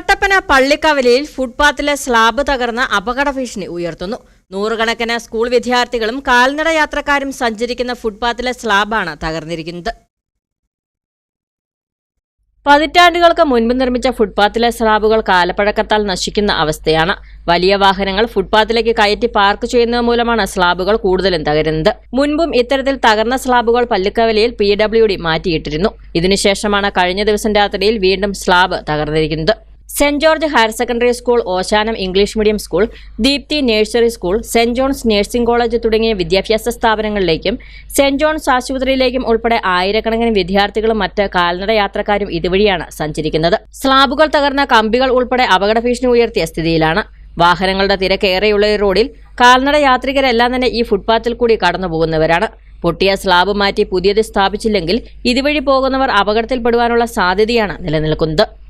Kattappana പള്ളിക്കവലയിൽ ഫുട്പാത്തിലെ slab തകർന്ന അപകട ഭീഷണി ഉയർത്തുന്നു. നൂറുകണക്കിന് സ്കൂൾ വിദ്യാർത്ഥികളും കാൽനട യാത്രക്കാരും സഞ്ചരിക്കുന്ന ഫുട്പാത്തിലെ സ്ലാബാണ് തകർന്നിരിക്കുന്നത്. പതിറ്റാണ്ടുകൾക്ക് മുൻപ് നിർമ്മിച്ച ഫുട്പാത്തിലെ സ്ലാബുകൾ കാലപ്പഴക്കത്താൽ നശിക്കുന്ന അവസ്ഥയാണ്. വലിയ വാഹനങ്ങൾ ഫുട്പാത്തിലേക്ക് കയറ്റി പാർക്ക് ചെയ്യുന്നത് മൂലമാണ് സ്ലാബുകൾ കൂടുതലും തകരുന്നത്. മുൻപും ഇത്തരത്തിൽ തകർന്ന സ്ലാബുകൾ പല്ലിക്കവലയിൽ പി ഡബ്ല്യു ഡി മാറ്റിയിട്ടിരുന്നു. ഇതിനുശേഷമാണ് കഴിഞ്ഞ ദിവസം രാത്രിയിൽ വീണ്ടും slab തകർന്നിരിക്കുന്നത്. Saint George higher secondary school Oshanam English medium school Deepthi nursery school saint John's nursing college തുടങ്ങിയ വിദ്യാഭ്യാസ സ്ഥാപനങ്ങളിലേക്കും സെന്റ് ജോൺസ് ആശുപത്രിയിലേക്കും ഉൾപ്പെടെ ആയിരക്കണക്കിന് വിദ്യാർത്ഥികളും മറ്റ് കാൽനട യാത്രക്കാരും ഇതുവഴിയാണ് സഞ്ചരിക്കുന്നത്. സ്ലാബുകൾ തകർന്ന കമ്പികൾ ഉൾപ്പെടെ അപകട ഭീഷണി ഉയർത്തിയ സ്ഥിതിയിലാണ്. വാഹനങ്ങളുടെ തിരക്കേറെയുള്ള ഈ റോഡിൽ കാൽനട യാത്രികരെല്ലാം തന്നെ ഈ ഫുട്പാത്തിൽ കൂടി കടന്നുപോകുന്നവരാണ്. പൊട്ടിയ സ്ലാബ് മാറ്റി പുതിയത് സ്ഥാപിച്ചില്ലെങ്കിൽ ഇതുവഴി പോകുന്നവർ അപകടത്തിൽപ്പെടുവാനുള്ള സാധ്യതയാണ് നിലനിൽക്കുന്നത്.